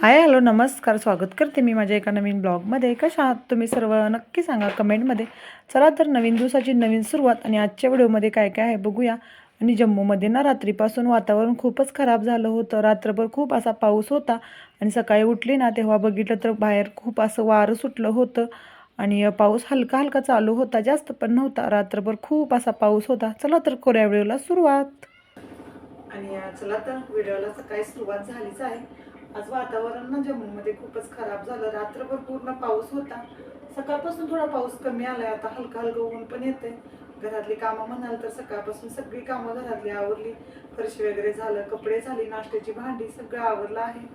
Hi hello नमस्कार स्वागत करते मी माझ्या एका नवीन ब्लॉगमध्ये. कशा आहात तुम्ही सर्व? नक्की सांगा कमेंटमध्ये. चला तर नवीन दिवसाची नवीन सुरुवात आणि आजच्या व्हिडिओमध्ये काय काय आहे बघूया. आणि जम्मूमध्ये ना रात्रीपासून वातावरण खूपच खराब झालं होतं. रात्रभर खूप असा पाऊस होता आणि सकाळी उठली ना तेव्हा बघितलं तर बाहेर खूप असं वारं सुटलं होतं. आणि पाऊस हलका हलका चालू होता जास्त पण नव्हता. रात्रभर खूप असा पाऊस होता. चला तर कोऱ्या व्हिडिओला सुरुवात. आणि चला तर व्हिडिओला सकाळी सुरुवात झालीच आहे. आज वातावरण ना जम्मूमध्ये खूपच खराब झालं. रात्रभर पूर्ण पाऊस होता. सकाळपासून थोडा पाऊस कमी आलाय. आता हलका हलका ऊन पण येते घरातली कामं म्हणाल तर सकाळपासून सगळी कामं घरातली आवरली. फरशी वगैरे झालं कपडे झाली नाश्त्याची भांडी सगळं आवरलं आहे.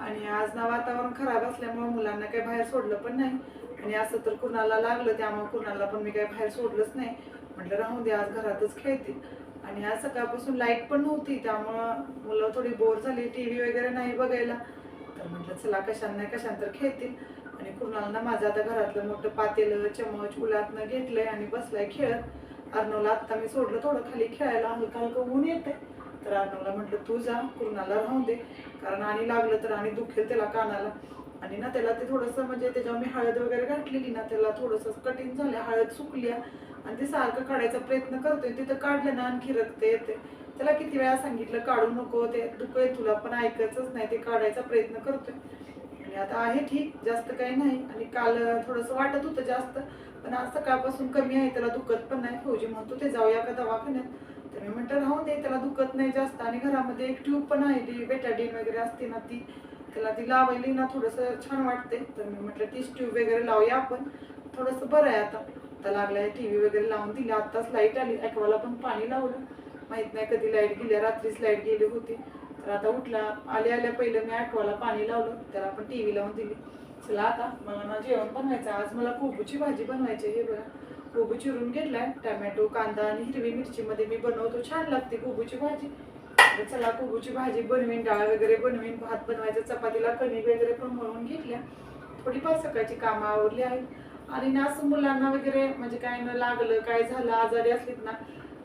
आणि आज ना वातावरण खराब असल्यामुळे मुलांना काही बाहेर सोडलं पण नाही. आणि असं तर कुणाला लागलं त्यामुळे कुणाला पण मी काही बाहेर सोडलंच नाही. म्हटलं राहून दे आज घरातच खेळतील. आणि आज सकाळपासून लाइट पण नव्हती त्यामुळं मुलं थोडी बोर झाली. टी व्ही वगैरे नाही बघायला. तर म्हटलं चला कशांना नाही तर खेळतील. आणि कुणाला माझं आता घरातलं मोठं पातेलं चमच उलातनं घेतलंय आणि बसलाय खेळत. अर्नवला आत्ता मी सोडलं थोडं खाली खेळायला हलका हलकं ऊन येते तर अर्नवला म्हटलं तू जा कुणाला राहून दे. कारण आणि लागलं तर आणि दुखेल त्याला कानाला. आणि ना त्याला ते थोडंसं म्हणजे त्याच्यावर मी हळद वगैरे घातलेली ना त्याला थोडंसं कठीण झालं हळद सुकली आणि ते सारखं काढायचा प्रयत्न करतोय. तिथं काढलं ना आणखी रक्त येते त्याला किती वेळा सांगितलं काढू नको ते दुखय तुला पण ऐकायचंच नाही. ते काढायचा प्रयत्न करतोय. आणि आता आहे ठीक जास्त काही नाही. आणि काल थोडंसं वाटत होतं जास्त पण आज सकाळपासून कमी आहे त्याला दुखत पण नाही. फौजी म्हणतो ते जाऊया का दवाखान्यात? तर मी म्हटलं राहू दे त्याला दुखत नाही जास्त. आणि घरामध्ये एक ट्यूब पण आहे ती बेटाडीन वगैरे असते ना ती. त्याला ती लावायली ना थोडंसं छान वाटते तर मी म्हटलं तीच ट्यूब वगैरे लावूया आपण. थोडंसं बरं आहे आता. आता लागलाय टी व्ही वगैरे लावून दिली. आत्ताच लाइट आली. ॲक्वाला पण पाणी लावलं. माहीत नाही कधी लाइट गेली रात्रीच लाइट गेली होती. तर आता उठला. आल्या आल्या पहिलं मी ॲक्वाला पाणी लावलं. त्याला आपण टी व्ही लावून दिली. चला आता मला ना जेवण बनवायचं आज मला कोबूची भाजी बनवायची हे बघा. कोबू चिरून घेतलाय. टमॅटो कांदा आणि हिरवी मिरचीमध्ये मी बनवतो. छान लागते कोबूची भाजी. चला कोबूची भाजी बनवीन डाळ वगैरे बनवीन. भात बनवायचं चपातीला कणी वगैरे पण म्हणून घेतल्या. थोडीफार सकाळची कामं आवडली आहेत. आणि ना असं मुलांना वगैरे म्हणजे काय न लागलं काय झालं आजारी असलीत ना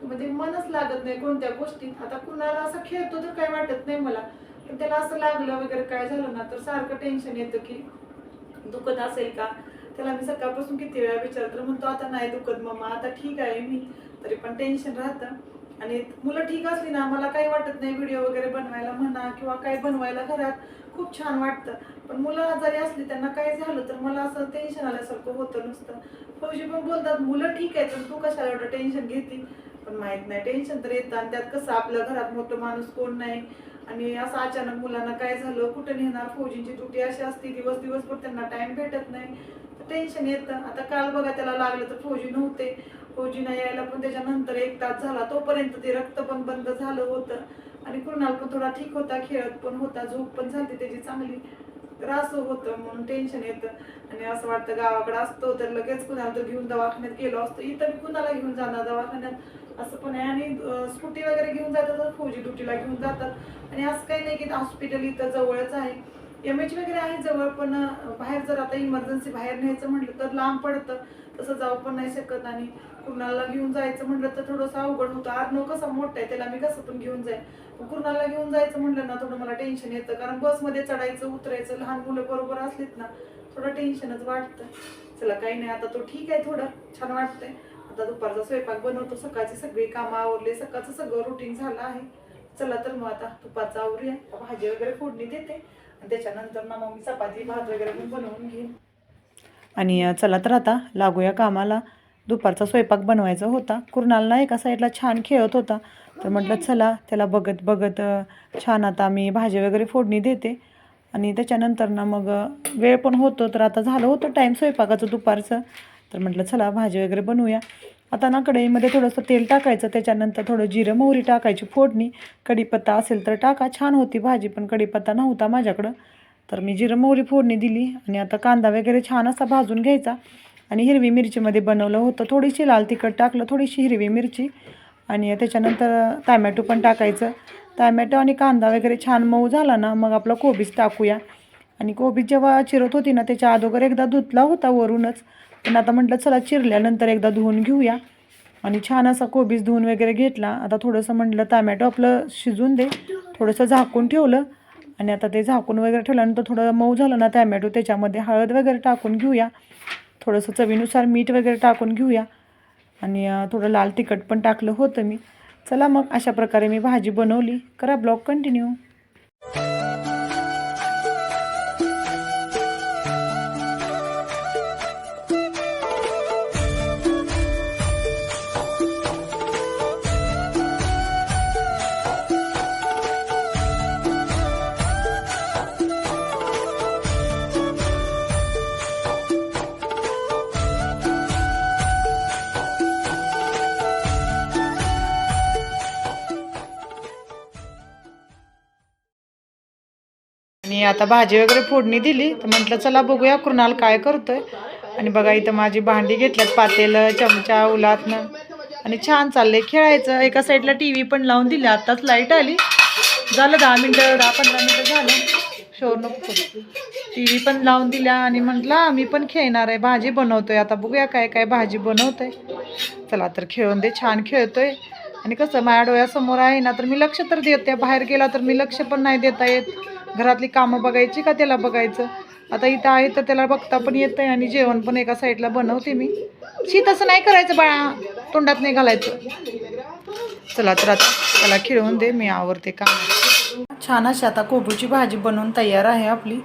म्हणजे मनच लागत नाही कोणत्या गोष्टीत. आता कुणाला असं खेळतो तर काय वाटत नाही मला. पण त्याला असं लागलं वगैरे काय झालं ना तर सारखं टेन्शन येतं की दुखत असेल का? त्याला मी सकाळपासून किती वेळा विचारलं तर म्हणतो आता नाही दुखत मम्मा आता ठीक आहे मी. तरी पण टेन्शन राहतं. आणि मुलं ठीक असली ना मला काही वाटत नाही व्हिडिओ वगैरे बनवायला म्हणा किंवा काही बनवायला घरात. खूप छान वाटतं. पण मुलं आजारी असली त्यांना काय झालं तर मला असं टेन्शन आल्यासारखं होतं नुसतं. फौजी पण बोलतात मुलं ठीक आहे तर तू कशाला एवढं टेन्शन घेते? पण माहीत नाही टेन्शन तर येतं आणि त्यात कसं आपल्या घरात मोठं माणूस कोण नाही. आणि असं अचानक मुलांना काय झालं कुठं नेणार? फौजींची तुटी अशी असते दिवस दिवसभर त्यांना टाइम भेटत नाही. टेन्शन येतं. आता काल बघा त्याला लागलं तर फौजी नव्हते. फौजी नाही यायला पण त्याच्यानंतर एक तास झाला तोपर्यंत ते रक्त पण बंद झालं होतं. आणि कृणाल पण थोडा ठीक होता खेळत पण होता झोप पण झाली त्याची चांगली त्रास होतं म्हणून टेन्शन येतं. आणि असं वाटतं गावाकडे असतो तर लगेच कुणाला तर घेऊन दवाखान्यात गेलो असतो इथं मी कुणाला घेऊन जाणार दवाखान्यात? असं पण आहे. आणि स्कूटी वगैरे घेऊन जातात तर फौजी ड्युटीला घेऊन जातात. आणि असं काही नाही की हॉस्पिटल इथं जवळच आहे. एम एच वगैरे आहे जवळ पण बाहेर जर आता इमर्जन्सी बाहेर न्यायचं म्हटलं तर लांब पडतं. तसं जाऊ पण नाही शकत आणि कुणाला घेऊन जायचं म्हटलं तर थोडंसं अवघड होतं. आर्नो कसा मोठा आहे त्याला मी कसं पण घेऊन जाईल कुणाला घेऊन जायचं म्हटलं ना थोडं मला टेन्शन येतं. कारण बसमध्ये चढायचं उतरायचं लहान मुलं बरोबर असलीत ना थोडं टेन्शनच वाटतं चला काही नाही आता तो ठीक आहे थोडं. छान वाटतंय. आता दुपारचा स्वयंपाक बनवतो. सकाळची सगळी कामं आवरले. सकाळचं सगळं रुटीन झालं आहे. चला तर मग आता दुपारचा आवरूया. भाजी वगैरे फोडणी देते. आणि त्याच्यानंतर ना मग मी चपाती भात वगैरे पण बनवून घेईन. आणि चला तर आता लागूया कामाला. दुपारचा स्वयंपाक बनवायचा होता. कुर्नालला एका साईडला छान खेळत होता. तर म्हटलं चला त्याला बघत बघत छान आता मी भाजी वगैरे फोडणी देते. आणि त्याच्यानंतर ना मग वेळ पण होतो. तर आता झालं होतं टाईम स्वयंपाकाचं दुपारचं. तर म्हटलं चला भाजी वगैरे बनवूया. आता ना कढईमध्ये थोडंसं तेल टाकायचं त्याच्यानंतर थोडं जिरं मोहरी टाकायची फोडणी. कढीपत्ता असेल तर टाका. छान होती भाजी पण कढीपत्ता नव्हता माझ्याकडं. तर मी जिरं मोहरी फोडणी दिली. आणि आता कांदा वगैरे छान असा भाजून घ्यायचा. आणि हिरवी मिरचीमध्ये बनवलं होतं. थोडीशी लाल तिखट टाकलं थोडीशी हिरवी मिरची. आणि त्याच्यानंतर टॅमॅटो पण टाकायचं. टॅमॅटो आणि कांदा वगैरे छान मऊ झाला ना मग आपला कोबीज टाकूया. आणि कोबीज जेव्हा चिरत होती ना त्याच्या अगोदर एकदा धुतला होता वरूनच. पण आता म्हटलं चला चिरल्यानंतर एकदा धुवून घेऊया. आणि छान असा कोबीज धुवून वगैरे घेतला. आता थोडंसं म्हटलं टमॅटो आपलं शिजून दे. थोडंसं झाकून ठेवलं. आणि आता ते झाकून वगैरे ठेवल्यानंतर थोडं मऊ झालं ना टॅमॅटो त्याच्यामध्ये हळद वगैरे टाकून घेऊया. थोडंसं चवीनुसार मीठ वगैरे टाकून घेऊया. आणि थोडं लाल तिखट पण टाकलं होतं मी. चला मग अशा प्रकारे मी भाजी बनवली. करा ब्लॉग कंटिन्यू. आणि आता भाजी वगैरे फोडणी दिली. तर म्हटलं चला बघूया कृणाल काय करतोय. आणि बघा इथं माझी भांडी घेतल्यात पातेलं चमचा उलातनं आणि छान चाललंय खेळायचं. एका साईडला टी व्ही पण लावून दिली. आत्ताच लाइट आली. झालं दहा मिनटं दहा पंधरा मिनटं झालं. शोर नको टी व्ही पण लावून दिल्या आणि म्हटलं मी पण खेळणार आहे. भाजी बनवतोय. आता बघूया काय काय भाजी बनवतोय. चला तर खेळून दे. छान खेळतोय. आणि कसं माझ्या डोळ्यासमोर आहे ना तर मी लक्ष तर देते बाहेर गेला तर मी लक्ष पण नाही देता येत. घरातली कामं बघायची का त्याला बघायचं? आता इथं आहे तर त्याला बघता पण येतंय आणि जेवण पण एका साईडला बनवते मी. शी तसं नाही करायचं बाळा. तोंडात नाही घालायचं. चला तर आता त्याला खिळवून दे मी आवरते काम. छान अशी आता कोबूची भाजी बनवून तयार आहे आपली.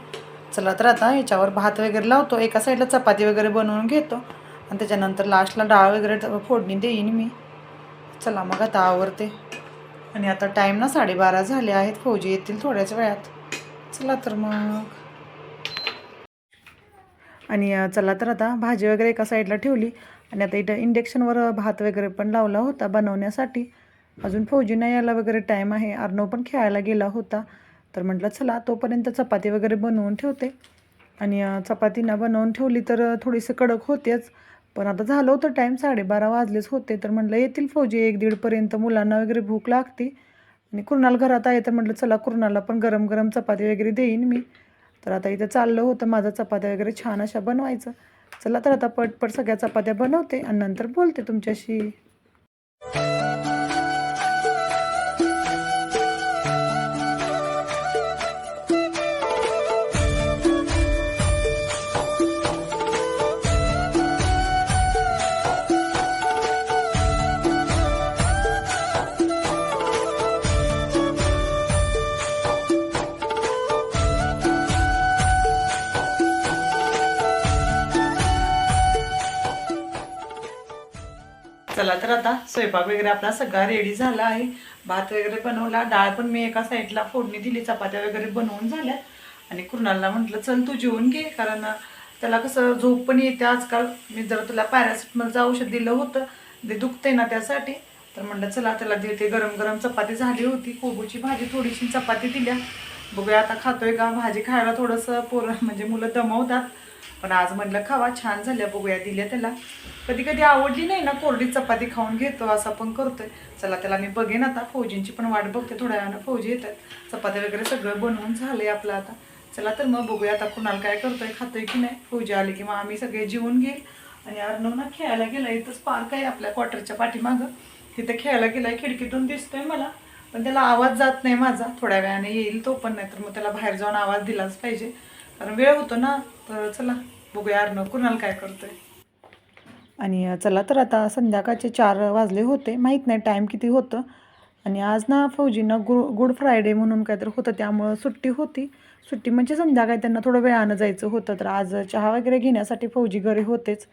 चला तर आता याच्यावर भात वगैरे लावतो. एका साईडला चपाती वगैरे बनवून घेतो. आणि त्याच्यानंतर लास्टला डाळ वगैरे फोडणी देईन मी. चला मग आता आवरते. आणि आता टाईम ना साडेबारा झाले आहेत. फौजी येतील थोड्याच वेळात. चला तर मग. आणि चला तर आता भाजी वगैरे एका साईडला ठेवली. आणि आता इथं इंडक्शनवर भात वगैरे पण लावला होता बनवण्यासाठी. अजून फौजीना यायला वगैरे टाईम आहे. अर्णव पण खेळायला गेला होता. तर म्हटलं चला तोपर्यंत चपाती वगैरे बनवून ठेवते. आणि अं, चपाती ना बनवून ठेवली तर थोडीशी कडक होतेच. पण आता झालं होतं टाईम साडेबारा वाजलेच होते. तर म्हटलं येतील फौजी एक दीडपर्यंत मुलांना वगैरे भूक लागते. आणि कुणाल घरात आहे तर म्हटलं चला कुणाला पण गरम गरम चपाती वगैरे देईन मी. तर आता इथं चाललं होतं माझं चपात्या वगैरे छान अशा बनवायचं. चला तर आता पटपट सगळ्या चपात्या बनवते आणि नंतर बोलते तुमच्याशी. चला तर आता स्वयंपाक वगैरे आपला सगळा रेडी झाला आहे. भात वगैरे बनवला. डाळ पण मी एका साईडला फोडणी दिली. चपात्या वगैरे बनवून झाल्या. आणि कुणाला म्हटलं चल तू जेवून घे. कारण त्याला कसं झोप पण येते आजकाल. मी जर तुला पॅरासिटमॉलचं औषध दिलं होतं ते दुखते ना त्यासाठी. तर म्हटलं चला त्याला देते. गरम गरम चपाती झाली होती. कोबूची भाजी थोडीशी चपाती दिल्या. बघूया आता खातोय का? भाजी खायला थोडंसं पोरं म्हणजे मुलं दमवतात. पण आज म्हटलं खावा छान झाल्या बघूया दिल्या त्याला. कधी कधी आवडली नाही ना कोरडी चपाती खाऊन घेतो असं पण करतोय. चला त्याला मी बघेन आता फौजींची पण वाट बघते थोड्या वेळानं फौजी येतात. चपाती वगैरे सगळं बनवून झालंय आपलं आता. चला तर मग बघूया आता कुणाला काय करतोय खातोय की नाही. फौजी आली की मग आम्ही सगळे जेवून घेईल. आणि अर्णव ना खेळायला गेला इथंच पार्क आहे आपल्या क्वार्टरच्या पाठीमागं. तिथं खेळायला गेलाय खिडकीतून दिसतोय मला पण त्याला आवाज जात नाही माझा. थोड्या वेळाने येईल तो पण नाही तर मग त्याला बाहेर जाऊन आवाज दिलाच पाहिजे. कारण वेळ होतो ना तर चला बघूया अर्णव कुणाला काय करतोय. आणि चला तर आता संध्याकाळचे चार वाजले होते माहीत नाही टाईम किती होतं. आणि आज ना फौजींना गु गुड फ्रायडे म्हणून काहीतरी होतं त्यामुळं सुट्टी होती. सुट्टी म्हणजे संध्याकाळी त्यांना थोडं वेळानं जायचं होतं तर आज चहा वगैरे घेण्यासाठी फौजी घरी होतेच.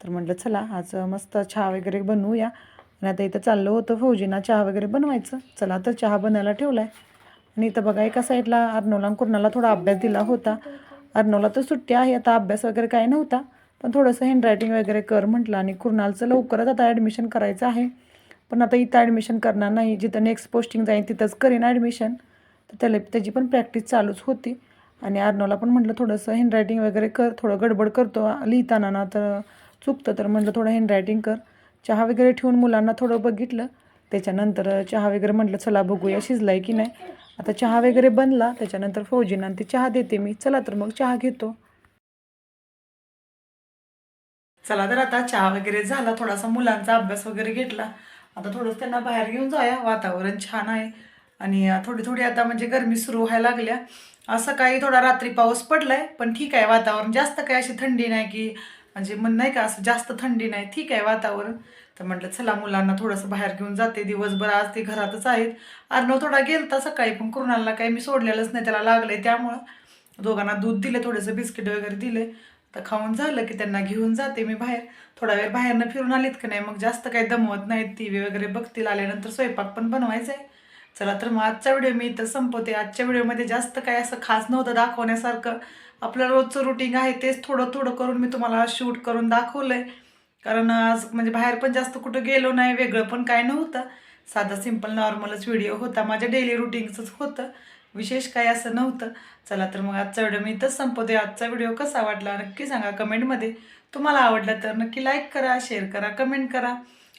तर म्हटलं चला आज मस्त चहा वगैरे बनवूया. आणि आता इथं चाललं होतं फौजींना चहा वगैरे बनवायचं. चला तर चहा बनायला ठेवला आहे आणि इथं बघा एका साईडला अर्नोला कुर्णाला थोडा अभ्यास दिला होता. अर्नोला तर सुट्टी आहे आता अभ्यास वगैरे काय नव्हता. पण थोडंसं हँडरायटिंग वगैरे कर म्हटलं आणि कुणालचं लवकरच आता ॲडमिशन करायचं आहे. पण आता इथं ॲडमिशन करणार नाही जिथं नेक्स्ट पोस्टिंग जाईल तिथंच करेन ॲडमिशन तर त्याला त्याची पण प्रॅक्टिस चालूच होती. आणि अर्नोला पण म्हटलं थोडंसं हँडरायटिंग वगैरे कर थोडं गडबड करतो. लिहिताना ना तर चुकतं तर म्हटलं थोडं हँडरायटिंग कर. चहा वगैरे ठेवून मुलांना थोडं बघितलं. त्याच्यानंतर चहा वगैरे म्हटलं चला बघूया शिजलाय की नाही? आता चहा वगैरे बनला त्याच्यानंतर फौजींना ते चहा देते मी. चला तर मग चहा घेतो. चला तर आता चहा वगैरे झाला थोडासा मुलांचा अभ्यास वगैरे घेतला. आता थोडंसं त्यांना बाहेर घेऊन जाऊया. वातावरण छान आहे. आणि थोडी थोडी आता म्हणजे गरमी सुरू व्हायला लागल्या. असं काही थोडा रात्री पाऊस पडलाय पण ठीक आहे. वातावरण जास्त काही अशी थंडी नाही की म्हणजे मन नाही का असं जास्त थंडी नाही. ठीक आहे वातावरण. तर म्हटलं चला मुलांना थोडंसं बाहेर घेऊन जाते दिवसभर आज ते घरातच आहेत. अर्णव थोडा गेलता सकाळी पण कुणाला काही मी सोडलेलंच नाही त्याला लागलंय त्यामुळं. दोघांना दूध दिले थोडंसं बिस्किट वगैरे दिले. तर खाऊन झालं की त्यांना घेऊन जाते मी बाहेर. थोडा वेळ बाहेरनं फिरून आलीत का नाही मग जास्त काही दमवत नाहीत. टी व्ही वगैरे बघतील आल्यानंतर स्वयंपाक पण बनवायचा आहे. चला तर मग आजचा व्हिडिओ मी इथं संपवते. आजच्या व्हिडिओमध्ये जास्त काय असं खास नव्हतं दाखवण्यासारखं. आपलं रोजचं रुटीन आहे तेच थोडं थोडं करून मी तुम्हाला शूट करून दाखवलं आहे कारण आज म्हणजे बाहेर पण जास्त कुठं गेलो नाही वेगळं पण काय नव्हतं. साधा सिंपल नॉर्मलच व्हिडिओ होता. माझ्या डेली रुटीनचंच होतं. विशेष काय असं नव्हतं. चला तर मग आजचा व्हिडिओ मी इथंच संपवते. आजचा व्हिडिओ कसा वाटला नक्की सांगा कमेंटमध्ये तुम्हाला आवडला तर नक्की लाईक करा शेअर करा कमेंट करा.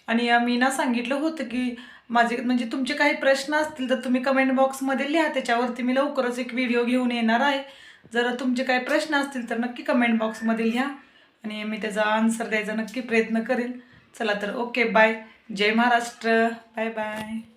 आणि मी ना सांगितलं होतं की माझे म्हणजे तुमचे काही प्रश्न असतील तर तुम्ही कमेंट बॉक्समध्ये लिहा. त्याच्यावरती मी लवकरच एक व्हिडिओ घेऊन येणार आहे. जर तुमचे काही प्रश्न असतील तर नक्की कमेंट बॉक्समध्ये लिहा. आणि मी त्याचा आन्सर द्यायचा नक्की प्रयत्न करेन. चला तर ओके बाय जय महाराष्ट्र. Bye bye